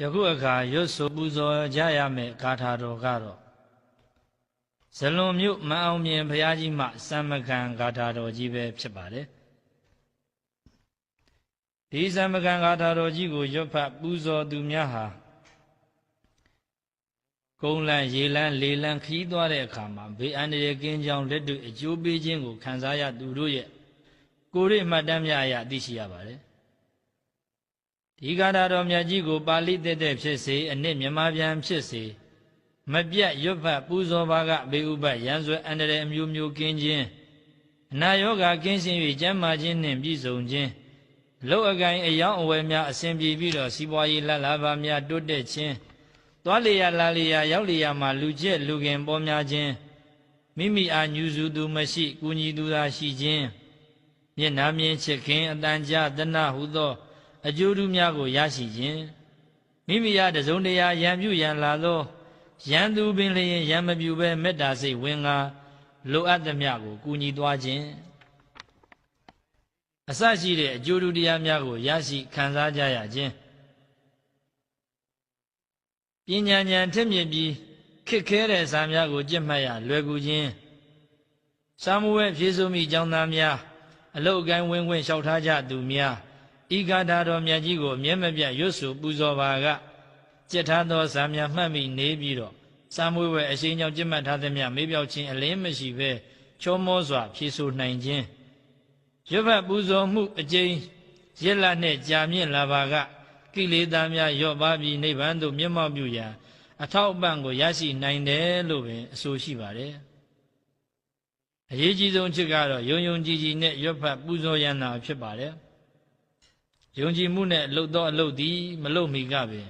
ယခုအခါရွတ်ဆိုပူဇော်ကြရမယ့်ဂါထာတော်ကတော့ဇလွန်မြို့မအောင်မြင်ဘုရားကြီးမှစံမကံဂါထာတော်ကြီးပဲဖြစ်ပါတယ်ဒီစံမကံဂါထာတော်ကြီးကိုရွတ်ဖတ်ပူဇော်သူများဟာကုန်းလန်းရေလန်းလေလန်းခီးသွားတဲ့အခါမှာဘေးအန္တရာယ်ကင်းကြောင်းလက်တွေ့အကျိုးပေးခြင်းကိုခံစားရသူတို့ရဲ့ကိုယ်ရိမှတ်တမ်းများအရသိရှိရပါတယ် ဒီဂါထာတော်မြတ်ကြီးကိုပါဠိတက်တဲ့ဖြစ်စေအနစ်မြမပြန်ဖြစ်စေမပြတ်ရွတ်ဖတ်ပူဇော်ပါကဘေဥပတ်ရန်ဆွဲအန္တရာယ်အမျိုးမျိုးကင်းခြင်းအနာယောဂကင်းရှင်း၍ကျမ်းမာခြင်းနှင့်ပြည့်စုံခြင်းလောအကိုင်အယောင်းအဝယ်များအစဉ်ပြေပြီးတော့စီးပွားရေးလှလှပါများတိုးတက်ခြင်းသွားလျာလာလျာရောက်လျာမှာလူကျက်လူခင်ပေါ်များခြင်းမိမိအားညူစုသူမရှိကူညီသူသာရှိခြင်းမျက်နာမြင်ချစ်ခင်အတန်ကြာတဏဟုသော အကျိုးတူးများကိုရရှိခြင်းမိမိအားတစုံတရာရံပြုရန်လာသောရန်သူပင်လျင်ရံမပြူပဲမေတ္တာစိတ်ဝင်ငါလိုအပ်သမျှကိုကူညီသွားခြင်းအစရှိတဲ့အကျိုးတူတရားများကိုရရှိခံစားကြရခြင်းပညာဉာဏ်ထက်မြက်ပြီးခက်ခဲတဲ့စာများကိုကြက်မှတ်ရလွယ်ကူခြင်းစာမဝဲဖြည့်စုံမိကျောင်းသားများအလုတ်အကိုင်းဝင်းဝင်းလျှောက်ထားကြသူများ ဤဂါထာတော်မြတ်ကြီးကိုအမြဲမပြတ်ရွတ်ဆိုပူဇော်ပါကကြက်ထားသောစာများမှတ်မိနေပြီးတော့စာမွေးဝဲအရှိန်ကြောင့်ကြက်မှတ်ထားသည်များမေးပြောက်ခြင်းအလင်းမရှိဘဲချောမောစွာဖြည့်ဆို့နိုင်ခြင်းရွတ်ဖတ်ပူဇော်မှုအကျိန်ရစ်လနှင့်ကြာမြင့်လာပါကကိလေသာများရော့ပါပြီးနိဗ္ဗာန်သို့မျက်မှောက်ပြုရာအထောက်အပံ့ကိုရရှိနိုင်တယ်လို့ပင်အဆိုရှိပါတယ်အရေးကြီးဆုံးချက်ကတော့ယုံယုံကြည်ကြည်နဲ့ရွတ်ဖတ်ပူဇော်ရန်တာဖြစ်ပါတယ် ယုံကြည်မှုနဲ့လှုပ်သောအလုပ်သည်မလှုပ်မီကပင်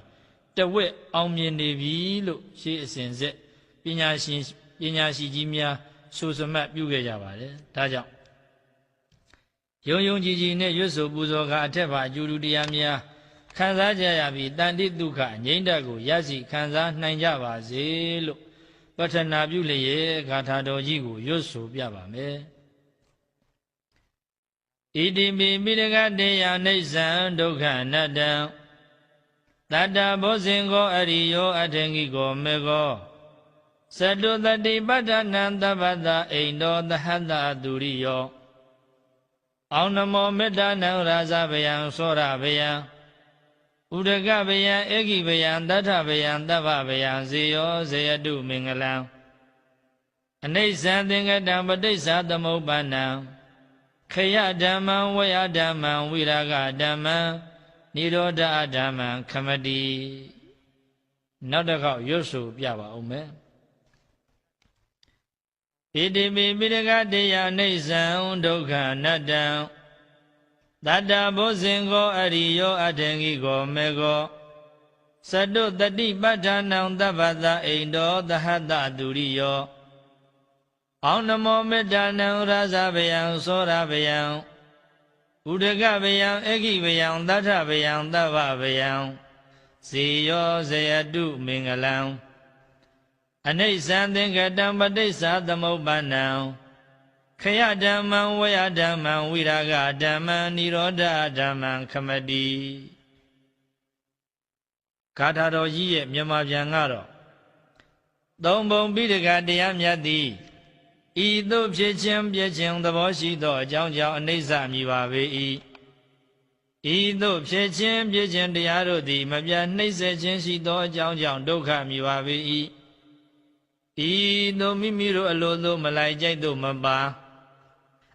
တဝက်အောင်မြင်နေပြီလို့ရှေးအစဉ်ဆက်ပညာရှင်ပညာရှိကြီးများဆိုစမှတ်ပြုခဲ့ကြပါတယ်ဒါကြောင့်ယုံယုံကြည်ကြည်နဲ့ရွတ်ဆိုပူဇော်ကအထက်ပါအကျိုးတရားများခံစားကြရပြီးတန်တိဒုက္ခငြိမ့်တက်ကိုရရှိခံစားနိုင်ကြပါစေလို့ပထနာပြုလျက်ဂါထာတော်ကြီးကိုရွတ်ဆိုပြပါမယ် ဣတိပိမိရကတေယအိဋ္ဌံဒုက္ခအနတ္တံတတ္တဘောဇင်ကိုအရိယောအထင်ကြီးကိုမေကောသတုတတိပဋ္ဌာနံသဗ္ဗတအိန္ဒောသဟတသူရိယောအောင်နမောမေတ္တာနံရာဇဗယံသောရဗယံဥဒကဗယံဧကိဗယံတထဗယံတဗ္ဗဗယံဇေယောဇေယတုမင်္ဂလံအနိစ္စံသင်္ကတံပဋိစ္ဆာသမုပ္ပန္နံ ခယဓမ္မံဝယဓမ္မံဝိရာဂဓမ္မံနိရောဓဓမ္မံခမတိနောက်တစ်ခေါက်ရွတ်ဆိုပြပါဦးမယ်ဣတိပိပိရကတေယအိဋ္ဌံဒုက္ခအနတ္တံတတ္တဘောဇင်ကိုအရိယောအထင်ကြီးကိုမေကိုသတုတတိပဋ္ဌာနံသဗ္ဗတအိန္ဒောသဟတတုရိယော အောင်နမောမေတ္တာနံရဇဗယံသောရဗယံဥဒကဗယံဧကိဗယံတထဗယံတဗ္ဗဗယံဇေယောဇယတုမင်္ဂလံအနိစ္စံသင်္ကတံပဋိစ္ဆာသမုပ္ပန္နံခယဓမ္မံဝယဓမ္မံဝိရာဂဓမ္မံនិရောဓဓမ္မံခမတိဂါထာတော်ကြီးရဲ့မြန်မာပြန်ကတော့သုံးပုံပိဋကတရားမြတ်သည် ဤသို့ဖြစ်ခြင်းပြခြင်းသဘောရှိသောအကြောင်းကြောင့်အနိစ္စမြည်ပါပေ၏ဤသို့ဖြစ်ခြင်းပြခြင်းတရားတို့သည် မပြနှိမ့်ဆက်ခြင်းရှိသောအကြောင်းကြောင့်ဒုက္ခမြည်ပါပေ၏ဤသို့မိမိတို့အလိုသို့မလိုက်ကြိုက်သို့မပါ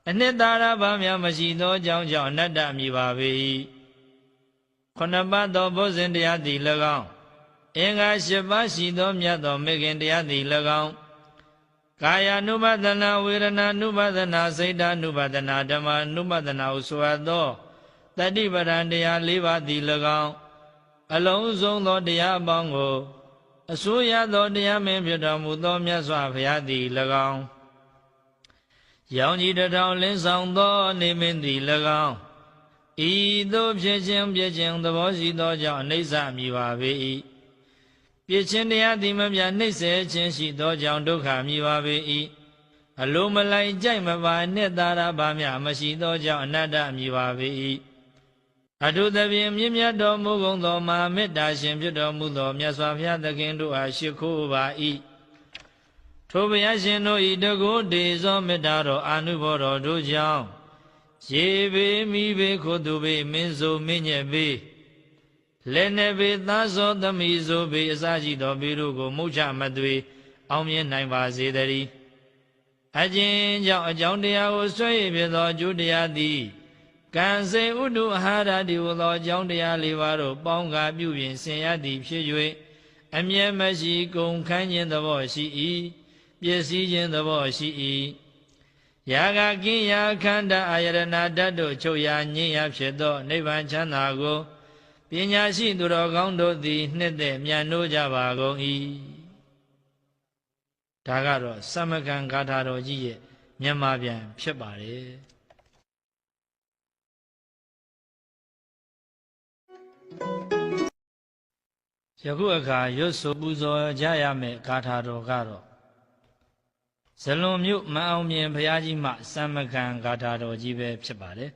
အနှစ်သာရဘာများမရှိသောအကြောင်းကြောင့်အနတ္တမြည်ပါပေ၏ခုနပတ်သောဘုဇင်တရားသည်၎င်းအင်္ဂါ၈ပါးရှိသောမြတ်သောမေခင်တရားသည်၎င်း ကာယ ानु ဘဒနာဝေဒနာ ानु ဘဒနာစိတ် ानु ဘဒနာဓမ္မ ानु ဘဒနာဟုဆိုအပ်သောတတိပဒံတရား၄ပါးသည်၎င်းအလုံးစုံသောတရားအပေါင်းကိုအစိုးရသောတရားမင်းဖြစ်တော်မူသောမြတ်စွာဘုရားသည်၎င်းရောင်ကြီးတထောင်လင်းဆောင်သောနေမင်းသည်၎င်းဤသို့ဖြစ်ခြင်းပြခြင်းသဘောရှိသောကြောင့်အနိစ္စမြည်ပါ ပေ၏ပြခြင်းတရားသည်မပြနှိမ့်စေခြင်းရှိသောကြောင့်ဒုက္ခမြည်ပါပေ၏အလိုမလိုက်ကြိုက်မပါနှစ်သာရပါမြမရှိသောကြောင့်အနတ္တမြည်ပါပေ၏အထုသဖြင့်မြင့်မြတ်တော်မူကုန်သောမဟာမေတ္တာရှင်ဖြစ်တော်မူသောမြတ်စွာဘုရားသခင်တို့အားရှိခိုးပါ၏ထိုဘုရားရှင်တို့ဤတကုဒေဇောမေတ္တာတော်အာနုဘောတော်တို့ကြောင့်ရေဘေးမိဘေးခိုသူဘေးမင်းဆိုမင်းညက်ဘေး လက်နေဘေးသားစောသမီးဆိုဘေးအစရှိသောဘေးတို့ကိုမုတ်ချမသွေအောင်မြင်နိုင်ပါစေတည်းအကျဉ်ကြောင့်အကြောင်းတရားကိုဆွဲရဖြစ်သောအကျိုးတရားသည်ကံစေဥဒုအာဟာရတိဟူသောအကြောင်းတရားလေးပါးတို့ပေါင်းကားပြုပြင်ဆင်ရသည်ဖြစ်၍အမြဲမရှိကုန်ခန်းခြင်းသဘောရှိ၏ပျက်စီးခြင်းသဘောရှိ၏ယာကကင်းရာခန္ဓာအာယရဏဓာတ်တို့ချုပ်ရာငြိမ်းရာဖြစ်သောနိဗ္ဗာန်ချမ်းသာကို ပညာရှိသူတော်ကောင်းတို့သည်နှစ်သက်မြတ်နိုးကြပါကုန်၏ဒါကတော့သမကံဂါထာတော်ကြီးရဲ့မြန်မာပြန်ဖြစ်ပါတယ်ယခုအခါရွတ်ဆိုပူဇော်ကြရမယ့်ဂါထာတော်ကတော့ဇလွန်မြို့မအောင်မြင်ဘုရားကြီးမှသမကံဂါထာတော်ကြီးပဲဖြစ်ပါတယ်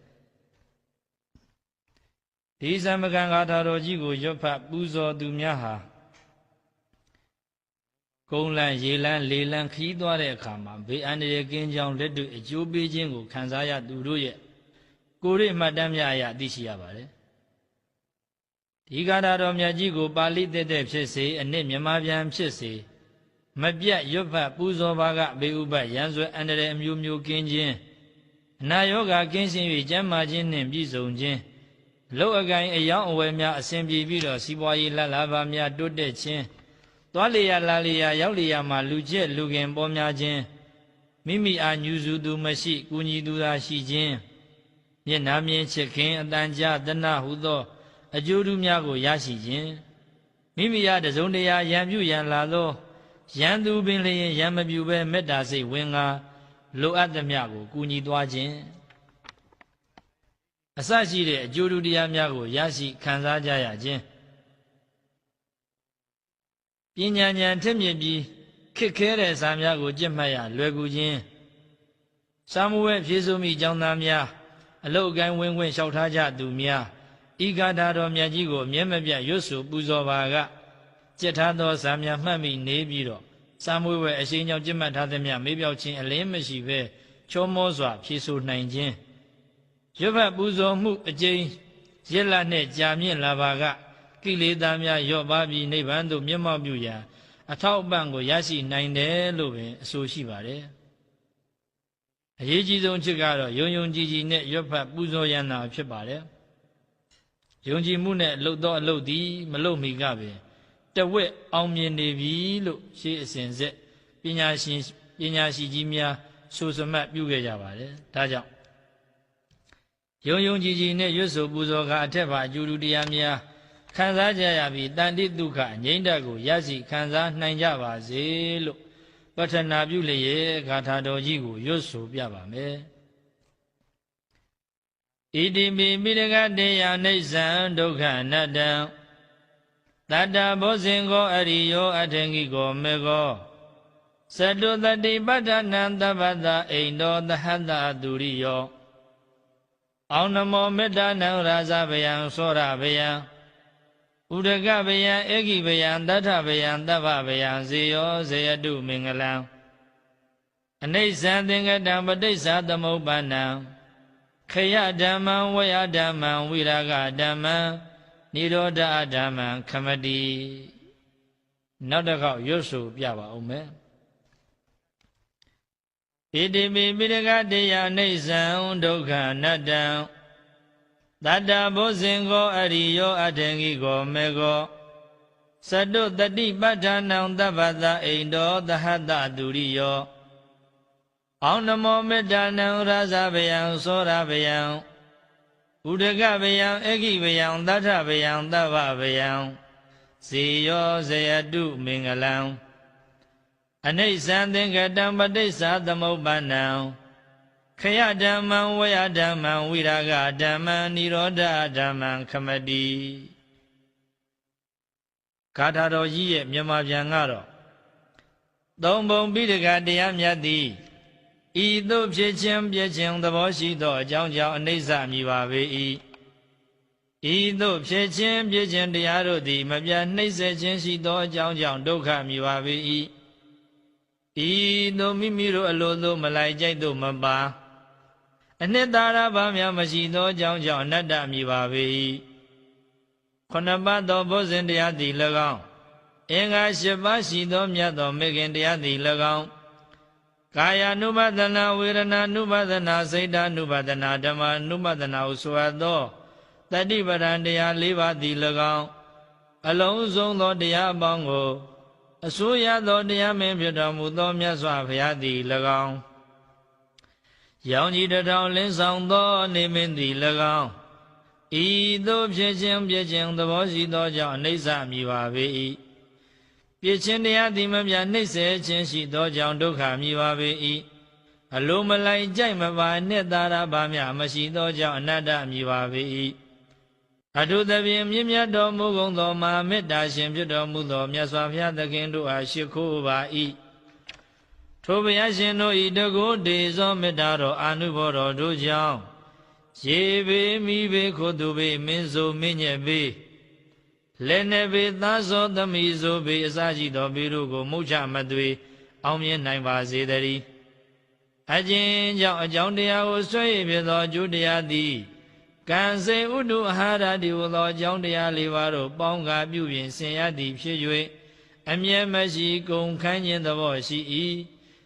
ဒီသမကံဂါထာတော်ကြီးကိုရွတ်ဖတ်ပူဇော်သူများဟာကုန်းလန်းရေလန်းလေလန်းခီးသွားတဲ့အခါမှာဘေးအန္တရာယ်ကင်းကြောင်းလက်တွေ့အကျိုးပေးခြင်းကိုခံစားရသူတို့ရဲ့ကိုယ်ရိမှတ်တမ်းများအရသိရှိရပါတယ်ဒီဂါထာတော်မြတ်ကြီးကိုပါဠိတက်တဲ့ဖြစ်စေအနစ်မြမပြန်ဖြစ်စေမပြတ်ရွတ်ဖတ်ပူဇော်ပါကဘေဥပတ်ရန်ဆွဲအန္တရာယ်အမျိုးမျိုးကင်းခြင်းအနာယောဂကင်းရှင်း၍ကျမ်းမာခြင်းနှင့်ပြည့်စုံခြင်း လောအကိုင်အယောင်းအဝယ်များအစဉ်ပြေပြီးတော့စီးပွားရေးလှလှပါများတိုးတက်ခြင်းသွားလေရလာလေရရောက်လေရမှာလူကျက်လူခင်ပေါ်များခြင်းမိမိအားညူစုသူမရှိကူညီသူသာရှိခြင်းမျက်နာမြင်ချစ်ခင်အတန်ကြာတဏဟုသော အကျိုးတူးများကိုရရှိခြင်းမိမိအားတစုံတရာရံပြုရန်လာသောရန်သူပင်လျင်ရံမပြူပဲမေတ္တာစိတ်ဝင်ငါလိုအပ်သမျှကိုကူညီသွားခြင်း အစရှိတဲ့အကျိုးတူတရားများကိုရရှိခံစားကြရခြင်းပညာဉာဏ်ထက်မြက်ပြီးခက်ခဲတဲ့စာများကိုကြက်မှတ်ရလွယ်ကူခြင်းစာမဝဲဖြည့်စုံမိကျောင်းသားများအလုတ်အကိုင်းဝင်းဝင်းလျှောက်ထားကြသူများဤဂါထာတော်မြတ်ကြီးကိုအမြဲမပြတ်ရွတ်ဆိုပူဇော်ပါကကြက်ထားသောစာများမှတ်မိနေပြီးတော့စာမွေးဝဲအရှိန်ကြောင့်ကြက်မှတ်ထားသည်များမေးပြောက်ခြင်းအလင်းမရှိဘဲချောမောစွာဖြည့်ဆို့နိုင်ခြင်း ရွတ်ဖတ်ပူဇော်မှုအကျဉ်းရစ်လနဲ့ကြာမြင့်လာပါကကိလေသာများလျော့ပါပြီးနိဗ္ဗာန်သို့မျက်မှောက်ပြုရာအထောက်အပံ့ကိုရရှိနိုင်တယ်လို့ပင်အဆိုရှိပါတယ်အရေးကြီးဆုံးချက်ကတော့ယုံယုံကြည်ကြည်နဲ့ရွတ်ဖတ်ပူဇော်ရန်တာဖြစ်ပါတယ်ယုံကြည်မှုနဲ့လှုပ်သောအလုပ်သည်မလှုပ်မီကပင်တဝက်အောင်မြင်နေပြီလို့ရှေးအစဉ်ဆက်ပညာရှင်ပညာရှိကြီးများဆိုစမှတ်ပြုခဲ့ကြပါတယ်ဒါကြောင့် ယုံယုံကြည်ကြည်နဲ့ရွတ်ဆိုပူဇော်ကအထက်ပါအကျိုးတရားများခံစားကြရပြီးတန်တိဒုက္ခငြိမ့်တက်ကိုရရှိခံစားနိုင်ကြပါစေလို့ပထနာပြုလျက်ဂါထာတော်ကြီးကိုရွတ်ဆိုပြပါမယ်ဣတိပိမိရကတေယအိဋ္ဌံဒုက္ခအနတ္တံတတ္တဘောဇင်ကိုအရိယောအထင်ကြီးကိုမေကောသတုတတိပဋ္ဌာနံတပ္ပတအိန္ဒောသဟတသူရိယော အောင်နမောမေတ္တာနံရာဇဗယံသောရဗယံဥဒကဗယံဧကိဗယံတထဗယံတဗ္ဗဗယံဇေယောဇေယတုမင်္ဂလံအနိစ္စံသင်္ကတံပဋိစ္ဆာသမုပ္ပန္နံခယဓမ္မံဝယဓမ္မံဝိရာဂဓမ္မံနိရောဓဓမ္မံခမတိနောက်တစ်ခေါက်ရွတ်ဆိုပြပါဦးမယ် ဣတိပိပိရကတေယအိဋ္ဌံဒုက္ခအနတ္တံတတ္တဘုဇင်ကိုအရိယောအထင်ကြီးကိုမေကိုသတုတတိပဋ္ဌာနံတပ္ပတအိန္ဒောသဟတတုရိယောအောင်နမောမေတ္တာနံရဇဗယံသောရဗယံဥဒကဗယံဧကိဗယံသတ္ထဗယံတဗ္ဗဗယံဇေယောဇယတုမင်္ဂလံ အနိစ္စံသင်္ကတံပဋိစ္ဆာသမုပ္ပန္နံခယဓမ္မံဝယဓမ္မံဝိရာဂဓမ္မံនិရောဓဓမ္မံခမတိဂါထာတော်ကြီးရဲ့မြန်မာပြန်ကတော့သုံးပုံပိဋကတရားမြတ်သည်ဤသို့ဖြစ်ခြင်းပြည့်ခြင်းသဘောရှိသောအကြောင်းကြောင့်အနိစ္စမြည်ပါပေ၏ဤသို့ဖြစ်ခြင်းပြည့်ခြင်းတရားတို့သည် မပြတ်နှိမ့်ဆက်ခြင်းရှိသောအကြောင်းကြောင့်ဒုက္ခမြည်ပါပေ၏ ဤသို့မိမိတို့အလိုသို့မလိုက်ကြိုက်သို့မပါအနှစ်သာရဘာများမရှိသောအကြောင်းကြောင့်အနတ္တမြည်ပါပေ၏ခုနပတ်သောဘုဇင်တရားသည်၎င်းအင်္ဂါ၈ပါးရှိသောမြတ်သောမေခင်တရားသည်၎င်းကာယ ानु ဘဒနာဝေဒနာ ानु ဘဒနာစိတ် ानु ဘဒနာဓမ္မ ानु ဘဒနာဟုဆိုအပ်သောတတိပဒံတရား၄ပါးသည်၎င်းအလုံးစုံသောတရားအပေါင်းကို အစိုးရသောတရားမင်းဖြစ်တော်မူသောမြတ်စွာဘုရားသည်၎င်းရောင်ကြီးတထောင်လင်းဆောင်သောနေမင်းသည်၎င်းဤသို့ဖြစ်ခြင်းပြခြင်းသဘောရှိသောကြောင့်အနိစ္စမြည်ပါပေ၏ပြခြင်းတရားသည်မပြနှိမ့်စေခြင်းရှိသောကြောင့်ဒုက္ခမြည်ပါပေ၏အလိုမလိုက်ကြိုက်မပါနှစ်သာရပါမြမရှိသောကြောင့်အနတ္တမြည်ပါပေ၏ အထုသဖြင့်မြင့်မြတ်တော်မူကုန်သောမာမေတ္တာရှင်ဖြစ်တော်မူသောမြတ်စွာဘုရားသခင်တို့အားရှိခိုးပါ၏ထိုဘုရားရှင်တို့ဤတကုဒေဇောမေတ္တာတော်အာနုဘောတော်တို့ကြောင့်ရေဘေးမိဘေးခိုသူဘေးမင်းဆိုမင်းညက်ဘေးလက်နေဘေးသားစောသမီးဆိုဘေးအစရှိသောဘေးတို့ကိုမုတ်ချမသွေအောင်မြင်နိုင်ပါစေတည်းအကျဉ်ကြောင့်အကြောင်းတရားကိုဆွဲရဖြစ်သောအကျိုးတရားသည် ကံစေဥတုအာဟာရတိဟူသောအကြောင်းတရားလေးပါးတို့ပေါင်းကားပြုပြင်ဆင်ရသည်ဖြစ်၍အမြဲမရှိကုန်ခန်းခြင်းသဘောရှိ၏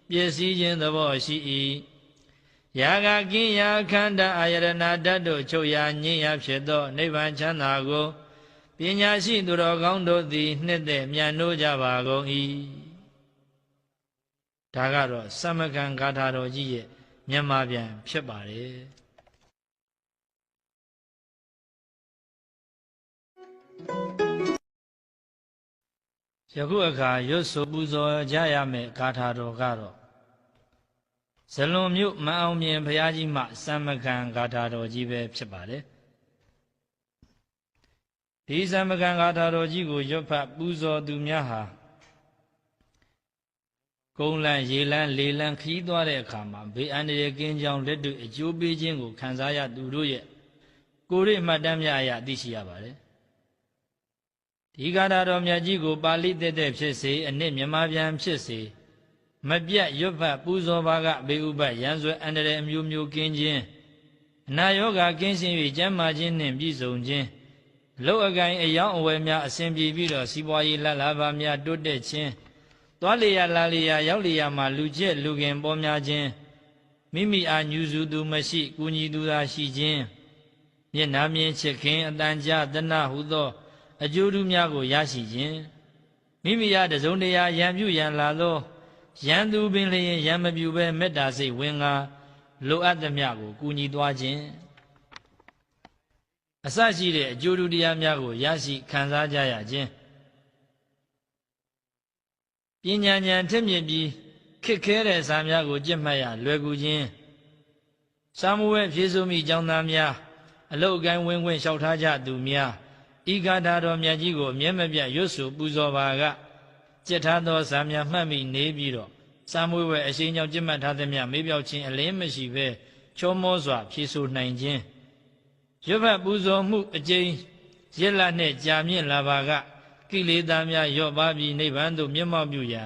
ပျက်စီးခြင်းသဘောရှိ၏ယာကကင်းရာခန္ဓာအာယရဏဓာတ်တို့ချုပ်ရာငြိမ်းရာဖြစ်သောနိဗ္ဗာန်ချမ်းသာကိုပညာရှိသူတော်ကောင်းတို့သည်နှစ်သက်မြန်နိုးကြပါကုန်၏ဒါကတော့သမကံဂါထာတော်ကြီးရဲ့မြန်မာပြန်ဖြစ်ပါတယ် ယခုအခါရွတ်ဆိုပူဇော်ကြရမယ့်ဂါထာတော်ကတော့ဇလွန်မြို့မအောင်မြင်ဘုရားကြီးမှစံမကံဂါထာတော်ကြီးပဲဖြစ်ပါတယ်ဒီစံမကံဂါထာတော်ကြီးကိုရွတ်ဖတ်ပူဇော်သူများဟာကုန်းလန်းရေလန်းလေလန်းခီးသွားတဲ့အခါမှာဘေးအန္တရာယ်ကင်းကြောင်းလက်တွေ့အကျိုးပေးခြင်းကိုခံစားရသူတို့ရဲ့ကိုယ်ရိမှတ်တမ်းများအရသိရှိရပါတယ် ဒီဂါထာတော်မြတ်ကြီးကိုပါဠိတက်တဲ့ဖြစ်စေအနှစ်မြန်မာပြန်ဖြစ်စေမပြတ်ရွတ်ဖတ်ပူဇော်ပါကဘေဥပရန်ဆွဲအန္တရာယ်အမျိုးမျိုးကင်းခြင်းအနာယောဂကင်းရှင်း၍ကျမ်းမာခြင်းနှင့်ပြည့်စုံခြင်းလောက်အကိုင်အယောင်အဝယ်များအစဉ်ပြေပြီးတော့စီးပွားရေးလှလှပါများတိုးတက်ခြင်းသွားလေရလာလေရရောက်လေရမှာလူကျက်လူခင်ပေါ်များခြင်းမိမိအားညူစုသူမရှိကူညီသူသာရှိခြင်းမျက်နာမြင်ချစ်ခင်အတန်ကြာတဏဟုသော အကျိုးတူးများကိုရရှိခြင်းမိမိအားတစုံတရာရံပြုရန်လာသောရန်သူပင်လျင်ရံမပြူပဲမေတ္တာစိတ်ဝင်ငါလိုအပ်သမျှကိုကူညီသွားခြင်းအစရှိတဲ့အကျိုးတူတရားများကိုရရှိခံစားကြရခြင်းပညာဉာဏ်ထက်မြင့်ပြီးခက်ခဲတဲ့စာများကိုကြက်မှတ်ရလွယ်ကူခြင်းစာမဝဲဖြည့်စုံမိကျောင်းသားများအလုတ်အကိုင်းဝင်ခွင့်လျှောက်ထားကြသူများ ဤဂါထာတော်မြတ်ကြီးကိုအမျက်မပြတ်ရွတ်ဆိုပူဇော်ပါကကြက်ထားသောဇာမြမှတ်မိနေပြီးတော့စာမွေးဝဲအရှိန်ကြောင့်ကြက်မှတ်ထားသည်မြမေးပြောက်ခြင်းအလင်းမရှိဘဲချောမောစွာဖြေဆိုနိုင်ခြင်းရွတ်ဖတ်ပူဇော်မှုအကျဉ်းရစ်လနဲ့ကြာမြင့်လာပါကကိလေသာများရော့ပါပြီးနိဗ္ဗာန်သို့မျက်မှောက်ပြုရာ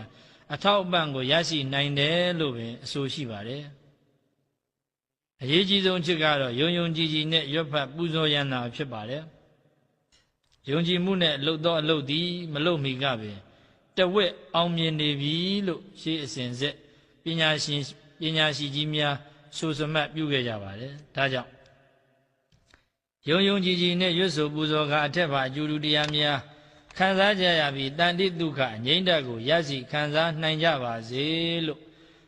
အထောက်အပံ့ကိုရရှိနိုင်တယ်လို့ပင်အဆိုရှိပါတယ်အရေးကြီးဆုံးချက်ကတော့ယုံယုံကြည်ကြည်နဲ့ရွတ်ဖတ်ပူဇော်ရန်တာဖြစ်ပါတယ် ယုံကြည်မှုနဲ့လှုပ်သောအလုပ်သည်မလုပ်မီကပင်တဝက်အောင်မြင်နေပြီလို့ရှေးအစဉ်ဆက်ပညာရှင်ပညာရှိကြီးများဆိုစမတ်ပြုခဲ့ကြပါတယ်ဒါကြောင့်ယုံယုံကြည်ကြည်နဲ့ရွတ်ဆိုပူဇော်ကအထက်ပါအကျိုးတူတရားများခံစားကြရပြီးတန်တိဒုက္ခငြိမ့်တက်ကိုရရှိခံစားနိုင်ကြပါစေလို့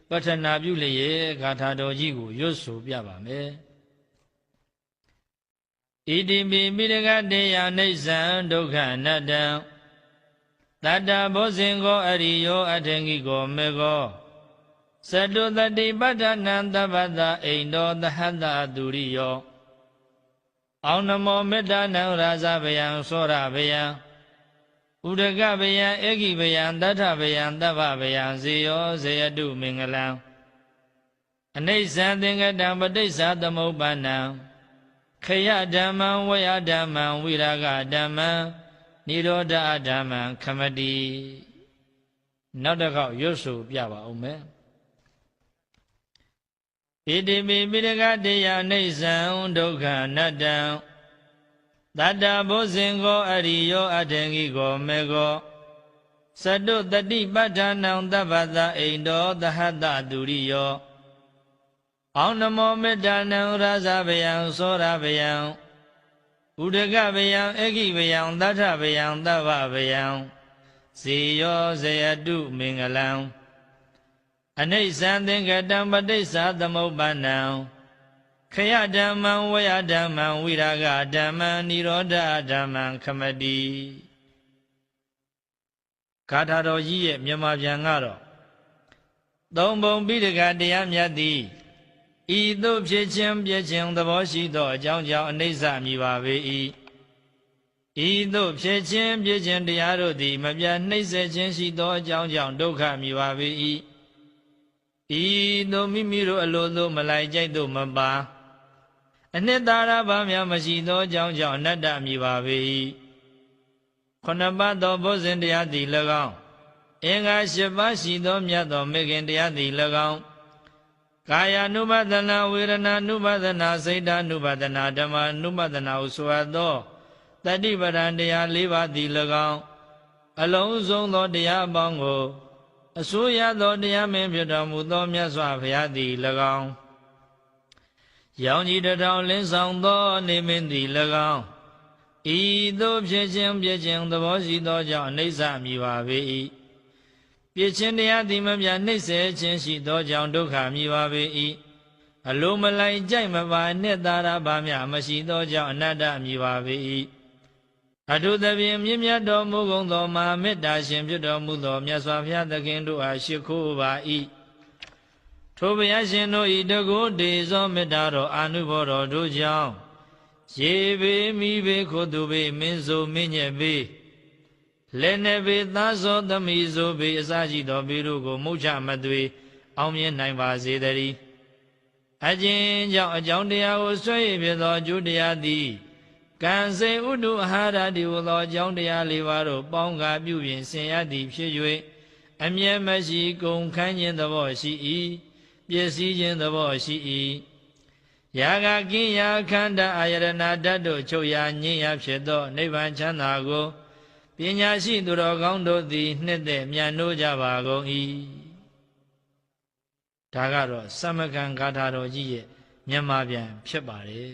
ပဋ္ဌနာပြုလျက်ဂါထာတော်ကြီးကိုရွတ်ဆိုပြပါမယ် ဣတိပိမိရကတေယအိဋ္ဌံဒုက္ခအနတ္တံတတ္တဘောဇင်ကိုအရိယောအထင်ကြီးကိုမေကောသတုတတိပဋ္ဌနံသဗ္ဗတအိန္ဒောသဟတတုရိယောအောင်နမောမေတ္တာနံရာဇဗယံသောရဗယံဥဒကဗယံဧကိဗယံတထဗယံတဗ္ဗဗယံဇေယောဇေယတုမင်္ဂလံအနိစ္စံသင်္ကတံပဋိစ္ဆာသမုပ္ပန္နံ ခယဓမ္မံဝယဓမ္မံဝိရာဂဓမ္မံនិရောဓဓမ္မံခမတိနောက်တစ်ခေါက်ရွတ်ဆိုပြပါဦးမယ်ဣတိပိပိရကတေယအိဋ္ဌံဒုက္ခအနတ္တံတတ္တဘုဇင်ကိုအရိယောအထေငိကိုမေကိုသတုတတိပဋ္ဌာနံသဗ္ဗတအိန္ဒောသဟတတုရိယော အောင်နမောမေတ္တာနံရဇဗယံသောရဗယံဥဒကဗယံအဂိဗယံသတ္ထဗယံသဗ္ဗဗယံဇေယောဇယတုမင်္ဂလံအနိစ္စံသင်္ကတံပဋိစ္ဆာသမုပ္ပန္နံခယဓမ္မံဝယဓမ္မံဝိရာဂဓမ္မံនិရောဓဓမ္မံခမတိဂါထာတော်ကြီးရဲ့မြန်မာပြန်ကတော့သုံးပုံပိဋကတရားမြတ်သည် ဤသို့ဖြစ်ခြင်းပြခြင်းသဘောရှိသောအကြောင်းကြောင့်အနိစ္စမြည်ပါပေ၏ဤသို့ဖြစ်ခြင်းပြခြင်းတရားတို့သည် မပြတ်နှိမ့်ဆက်ခြင်းရှိသောအကြောင်းကြောင့်ဒုက္ခမြည်ပါပေ၏ဤသို့မိမိတို့အလိုသို့မလိုက်ကြိုက်သို့မပါအနှစ်သာရဘာများမရှိသောအကြောင်းကြောင့်အနတ္တမြည်ပါပေ၏ခொနပတ်သောဘုဇင်တရားသည်၎င်းအင်္ဂါ၈ပါးရှိသောမြတ်သောမေခင်တရားသည်၎င်း ကာယ ानु ဘဒနာဝေဒနာ ानु ဘဒနာစိတ်ဓာ ानु ဘဒနာဓမ္မ ानु ဘဒနာဟုဆိုအပ်သောတတိပဒံတရား၄ပါးသည်၎င်းအလုံးစုံသောတရားအပေါင်းကိုအစိုးရသောတရားမင်းဖြစ်တော်မူသောမြတ်စွာဘုရားသည်၎င်းရောင်ကြီးတထောင်လင်းဆောင်သောနေမင်းသည်၎င်းဤသို့ဖြစ်ခြင်းပြခြင်းသဘောရှိသောကြောင့်အိဋ္ဌာမြည်ပါပေ၏ ပြခြင်းတရားသည်မပြနှိမ့်ဆဲခြင်းရှိသောကြောင့်ဒုက္ခမြည်ပါပေ၏အလိုမလိုက်ကြိုက်မပါနှစ်သာရပါမြမရှိသောကြောင့်အနတ္တမြည်ပါပေ၏အထုသဖြင့်မြင့်မြတ်တော်မူကုန်သောမဟာမေတ္တာရှင်ဖြစ်တော်မူသောမြတ်စွာဘုရားသခင်တို့အားရှိခိုးပါ၏ထိုဘုရားရှင်တို့ဤတကုတေဇောမေတ္တာတော်အာနုဘောတော်တို့ကြောင့်ရေဘေးမိဘေးခိုသူဘေးမင်းဆိုမင်းညက်ဘေး လက်နေဘေးသားစောသမီးဆိုဘေးအစရှိသောဘေးတို့ကိုမုတ်ချမသွေအောင်မြင်နိုင်ပါစေတည်းအကျဉ်ကြောင့်အကြောင်းတရားကိုဆွဲရဖြစ်သောအကျိုးတရားသည်ကံစေဥဒုအာဟာရတိဟူသောအကြောင်းတရားလေးပါးတို့ပေါင်းကားပြုပြင်ဆင်ရသည်ဖြစ်၍အမြဲမရှိကုန်ခန်းခြင်းသဘောရှိ၏ပျက်စီးခြင်းသဘောရှိ၏ယာကကင်းရာခန္ဓာအာယရဏဓာတ်တို့ချုပ်ရာညင်ရာဖြစ်သောနိဗ္ဗာန်ချမ်းသာကို ပညာရှိသူတော်ကောင်းတို့သည်နှစ်သက်မြန်နိုးကြပါကုန်၏ဒါကတော့သမကံဂါထာတော်ကြီးရဲ့မြန်မာပြန်ဖြစ်ပါတယ်